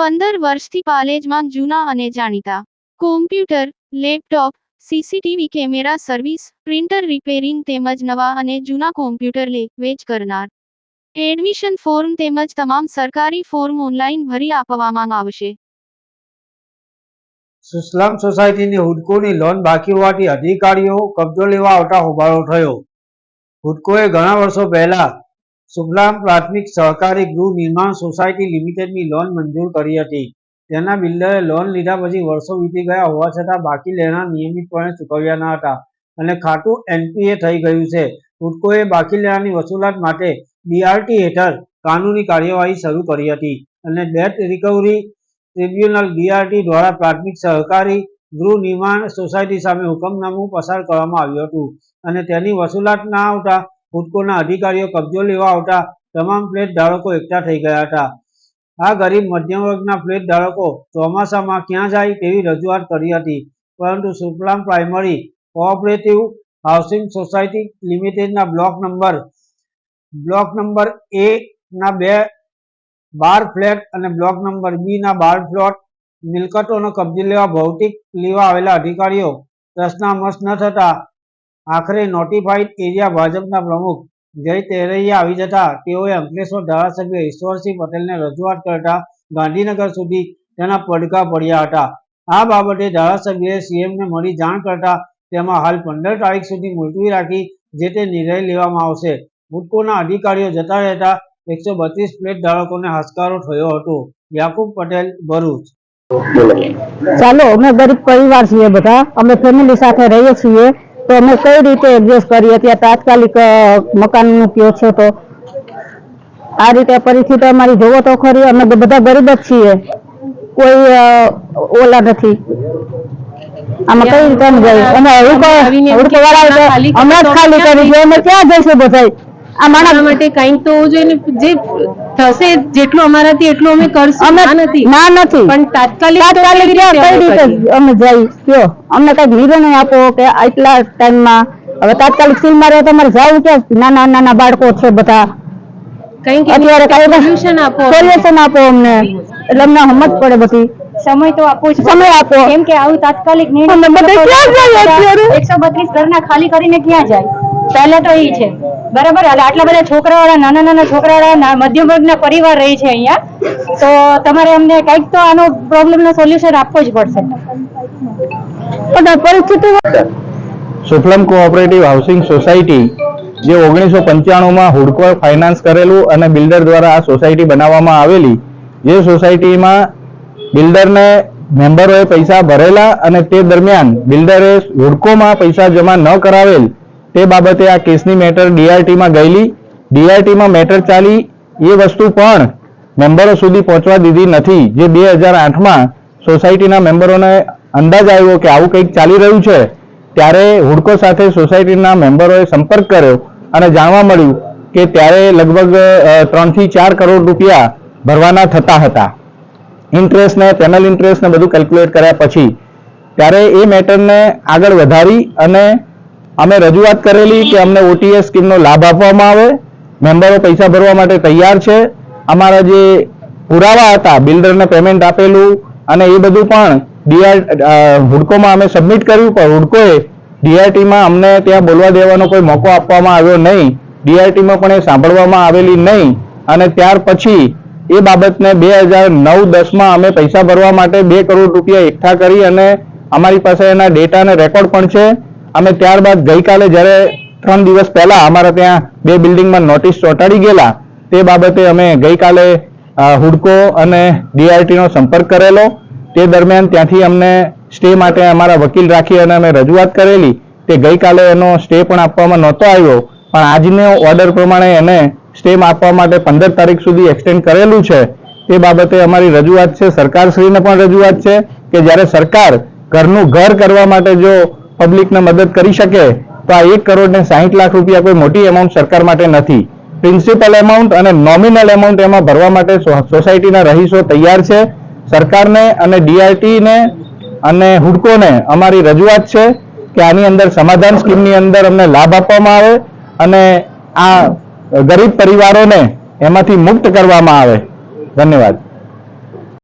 પંદર વર્ષથી પાલેજમાં જૂના અને જાણીતા. Computer laptop CCTV camera service printer repairing તેમજ નવા અને જૂના કોમ્પ્યુટર લે, વેચ કરનાર. એડમિશન ફોર્મ તેમજ તમામ સરકારી ફોર્મ ઓનલાઈન ભરી આપવામાં આવશે. સુસ્લમ સોસાયટીની હુડકોની લોન બાકી હોવાથી અધિકારીઓ કબજો લેવા આવતા હોબાળો થયો. હુડકોએ ઘણા વર્ષો પહેલા સુફલામ પ્રાથમિક સહકારી ગૃહ નિર્માણ સોસાયટી લિમિટેડની લોન મંજૂર કરી હતી. તેના બિલ્ડરે લોન લીધા પછી વર્ષો વીતી ગયા હોવા છતાં બાકી લેણા નિયમિતપણે ચૂકવ્યા ન હતા અને ખાતું એનપીએ થઈ ગયું છે. હુડકોએ બાકી લેણાની વસૂલાત માટે બીઆરટી હેઠળ કાનૂની કાર્યવાહી શરૂ કરી હતી અને ડેટ રિકવરી ટ્રિબ્યુનલ ડીઆરટી દ્વારા પ્રાથમિક સહકારી ગૃહ નિર્માણ સોસાયટી સામે હુકમનામું પસાર કરવામાં આવ્યું હતું અને તેની વસૂલાત ના આવતા હુડકોના અધિકારીઓ કબજો લેવા આવતા તમામ ફ્લેટ ધારકો એકઠા થઈ ગયા હતા. આ ગરીબ મધ્યમ વર્ગના ફ્લેટ ધારકો ચોમાસામાં ક્યાં જાય તેવી રજૂઆત કરી હતી. પરંતુ Suplam primary cooperative housing society લિમિટેડના block number block number A ના બે બાર ફ્લેટ અને બ્લોક નંબર બી ના બાર ફ્લોટ મિલકતોનો કબજે લેવા ભૌતિક લેવા આવેલા અધિકારીઓ પ્રશ્નામસ ન થતા આખરે નોટિફાઈડ એરિયા ભાજપના પ્રમુખ જય તેરૈયા આવી જતા તેઓએ અંકલેશ્વર ધારાસભ્ય ઈશ્વરસિંહ પટેલને રજૂઆત કરતા ગાંધીનગર સુધી તેના પડકા પડ્યા હતા. આ બાબતે ધારાસભ્યએ સીએમને મળી જાણ કરતા તેમાં હાલ પંદર તારીખ સુધી મુલતવી રાખી જે તે નિર્ણય લેવામાં આવશે. હુડકોના અધિકારીઓ જતા રહેતા એકસો બત્રીસ પ્લેટ ધારકોને હસકારો થયો હતો. યાકુબ પટેલ, ભરૂચ. ચાલો, અમે ગરીબ પરિવાર છીએ બધા. અમે ફેમિલી સાથે રહીએ છીએ. તો અમે કઈ રીતે એડજસ્ટ કરીએ? ત્યાં તાત્કાલિક મકાનનું કયો છે તો? આ રીતે પરિસ્થિતિ અમારી જોવો તો ખરી અમે બધા ગરીબ જ છીએ. કોઈ ઓલા નથી. આમાં કઈ રીતે અમે હુડકો હુડકો અમે જ ખાલી કરી અમે ક્યાં જઈશું બધા આ માણસ માટે કંઈક તો હોવું જોઈએ જે થશે જેટલું અમારાથી એટલું અમે કરશું. ના નથી. ના નથી. પણ તાત્કાલિક તાત્કાલિક કઈ રીતે અમે જઈ? કયો? અમને કંઈક નિર્ણય આપો કે આટલા ટાઈમમાં. હવે તાત્કાલિક સીલ મારે તમારે જવું કે નાના નાના બાળકો છે બધા. કંઈક અત્યારે કઈ સોલ્યુશન આપો સોલ્યુશન આપો અમને. એટલે અમને સમજ પડે બધી. સમય તો આપો સમય આપો. કેમ કે આવું તાત્કાલિક બત્રીસ ઘરના ખાલી કરીને ક્યાં જાય? પહેલા તો એ છે. બરાબર? એટલે આટલા બધા છોકરાવાળા, નાના નાના છોકરાવાળા મધ્યમ વર્ગના પરિવાર રહે છે અહીંયા. તો તમારે અમને કંઈક તો આનો પ્રોબ્લેમ નો સોલ્યુશન આપવો જ પડશે. પણ પરિસ્થિતિ સુફલમ કોઓપરેટિવ હાઉસિંગ સોસાયટી, જે ઓગણીસો પંચાણુંમાં હુડકો ફાઇનાન્સ કરેલું અને બિલ્ડર દ્વારા આ સોસાયટી બનાવવામાં આવેલી, જે સોસાયટીમાં બિલ્ડરને મેમ્બરોએ પૈસા ભરેલા અને તે દરમિયાન બિલ્ડરે હુડકોમાં પૈસા જમા ન કરાવેલ તે બાબતે આ કેસની મેટર ડીઆરટીમાં ગયેલી. ડીઆરટીમાં મેટર ચાલી એ વસ્તુ પણ મેમ્બરો સુધી પહોંચવા દીધી નથી. જે બે હજાર આઠમાં સોસાયટીના મેમ્બરોને અંદાજ આવ્યો કે આવું કંઈક ચાલી રહ્યું છે, ત્યારે હુડકો સાથે સોસાયટીના મેમ્બરોએ સંપર્ક કર્યો અને જાણવા મળ્યું કે ત્યારે લગભગ ત્રણથી ચાર કરોડ રૂપિયા ભરવાના થતા હતા. ઇન્ટરેસ્ટને પેનલ ઇન્ટરેસ્ટને બધું કેલ્ક્યુલેટ કર્યા પછી, ત્યારે એ મેટરને આગળ વધારી અને અમે રજૂઆત કરેલી કે અમને ઓટીએસ સ્કીમનો લાભ આપવામાં આવે. મેમ્બરો પૈસા ભરવા માટે તૈયાર છે. અમારા જે પુરાવા હતા, બિલ્ડરને પેમેન્ટ આપેલું અને એ બધું પણ ડીઆર હુડકોમાં અમે સબમિટ કર્યું, પણ હુડકોએ ડીઆરટીમાં અમને ત્યાં બોલવા દેવાનો કોઈ મોકો આપવામાં આવ્યો નહીં. ડીઆરટીમાં પણ એ સાંભળવામાં આવેલી નહીં. અને ત્યાર પછી એ બાબતને બે હજાર નવ દસમાં અમે પૈસા ભરવા માટે બે કરોડ રૂપિયા એકઠા કરી અને અમારી પાસે એના ડેટા અને રેકોર્ડ પણ છે. અમે ત્યારબાદ ગઈકાલે જ્યારે ત્રણ દિવસ પહેલા અમારા ત્યાં બે બિલ્ડિંગમાં નોટિસ ચોંટાડી ગયેલા, તે બાબતે અમે ગઈકાલે હુડકો અને ડીઆરટીનો સંપર્ક કરેલો. તે દરમિયાન ત્યાંથી અમને સ્ટે માટે અમારા વકીલ રાખી અને અમે રજૂઆત કરેલી. તે ગઈકાલે એનો સ્ટે પણ આપવામાં નહોતો આવ્યો, પણ આજનો ઓર્ડર પ્રમાણે એને સ્ટે આપવા માટે પંદર તારીખ સુધી એક્સટેન્ડ કરેલું છે. તે બાબતે અમારી રજૂઆત છે, સરકારશ્રીને પણ રજૂઆત છે કે જ્યારે સરકાર ઘરનું ઘર કરવા માટે જો પબ્લિકને મદદ કરી શકે, તો આ એક કરોડ ને સાહીઠ લાખ રૂપિયા કોઈ મોટી એમાઉન્ટ સરકાર માટે નથી. પ્રિન્સિપલ એમાઉન્ટ અને નોમિનલ એમાઉન્ટ એમાં ભરવા માટે સોસાયટીના રહીશો તૈયાર છે. સરકારને અને ડીઆરટીને અને હુડકોને અમારી રજૂઆત છે કે આની અંદર સમાધાન સ્કીમની અંદર અમને લાભ આપવામાં આવે અને આ ગરીબ પરિવારોને એમાંથી મુક્ત કરવામાં આવે. ધન્યવાદ.